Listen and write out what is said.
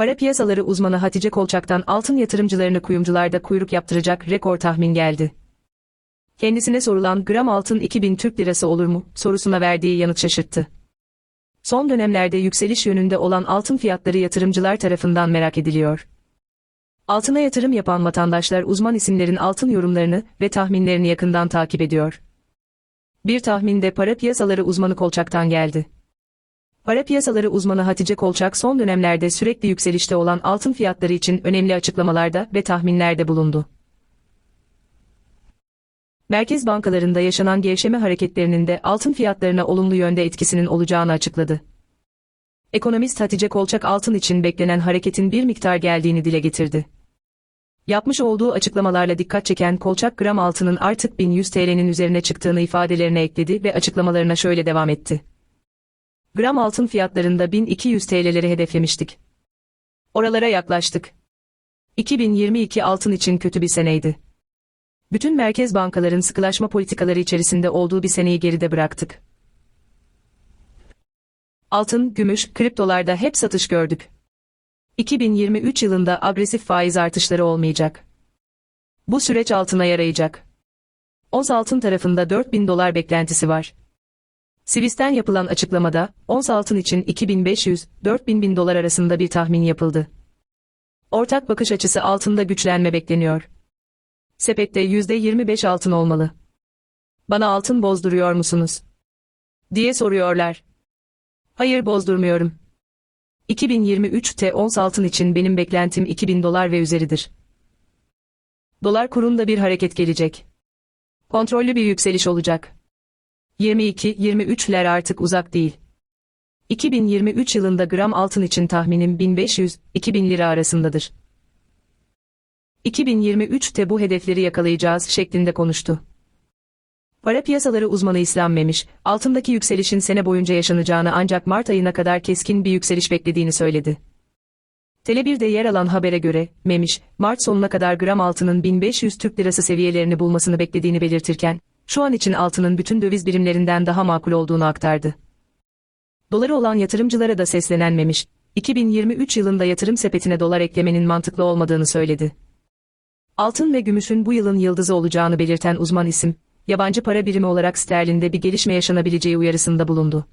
Para piyasaları uzmanı Hatice Kolçak'tan altın yatırımcılarını kuyumcularda kuyruk yaptıracak rekor tahmin geldi. Kendisine sorulan gram altın 2000 Türk lirası olur mu sorusuna verdiği yanıt şaşırttı. Son dönemlerde yükseliş yönünde olan altın fiyatları yatırımcılar tarafından merak ediliyor. Altına yatırım yapan vatandaşlar uzman isimlerin altın yorumlarını ve tahminlerini yakından takip ediyor. Bir tahminde para piyasaları uzmanı Kolçak'tan geldi. Para piyasaları uzmanı Hatice Kolçak son dönemlerde sürekli yükselişte olan altın fiyatları için önemli açıklamalarda ve tahminlerde bulundu. Merkez bankalarında yaşanan gevşeme hareketlerinin de altın fiyatlarına olumlu yönde etkisinin olacağını açıkladı. Ekonomist Hatice Kolçak altın için beklenen hareketin bir miktar geldiğini dile getirdi. Yapmış olduğu açıklamalarla dikkat çeken Kolçak gram altının artık 1100 TL'nin üzerine çıktığını ifadelerine ekledi ve açıklamalarına şöyle devam etti. Gram altın fiyatlarında 1200 TL'leri hedeflemiştik. Oralara yaklaştık. 2022 altın için kötü bir seneydi. Bütün merkez bankaların sıkılaşma politikaları içerisinde olduğu bir seneyi geride bıraktık. Altın, gümüş, kriptolarda hep satış gördük. 2023 yılında agresif faiz artışları olmayacak. Bu süreç altına yarayacak. Ons altın tarafında 4000 dolar beklentisi var. Sivisten yapılan açıklamada, ons altın için 2500-4000 bin dolar arasında bir tahmin yapıldı. Ortak bakış açısı altında güçlenme bekleniyor. Sepette %25 altın olmalı. Bana altın bozduruyor musunuz? diye soruyorlar. Hayır bozdurmuyorum. 2023'te ons altın için benim beklentim 2000 dolar ve üzeridir. Dolar kurunda bir hareket gelecek. Kontrollü bir yükseliş olacak. 22-23'ler artık uzak değil. 2023 yılında gram altın için tahminim 1500-2000 lira arasındadır. 2023'te bu hedefleri yakalayacağız şeklinde konuştu. Para piyasaları uzmanı İslam Memiş, altındaki yükselişin sene boyunca yaşanacağını ancak Mart ayına kadar keskin bir yükseliş beklediğini söyledi. Tele1'de yer alan habere göre, Memiş, Mart sonuna kadar gram altının 1500 Türk lirası seviyelerini bulmasını beklediğini belirtirken, şu an için altının bütün döviz birimlerinden daha makul olduğunu aktardı. Doları olan yatırımcılara da seslenen Memiş, 2023 yılında yatırım sepetine dolar eklemenin mantıklı olmadığını söyledi. Altın ve gümüşün bu yılın yıldızı olacağını belirten uzman isim, yabancı para birimi olarak sterlinde bir gelişme yaşanabileceği uyarısında bulundu.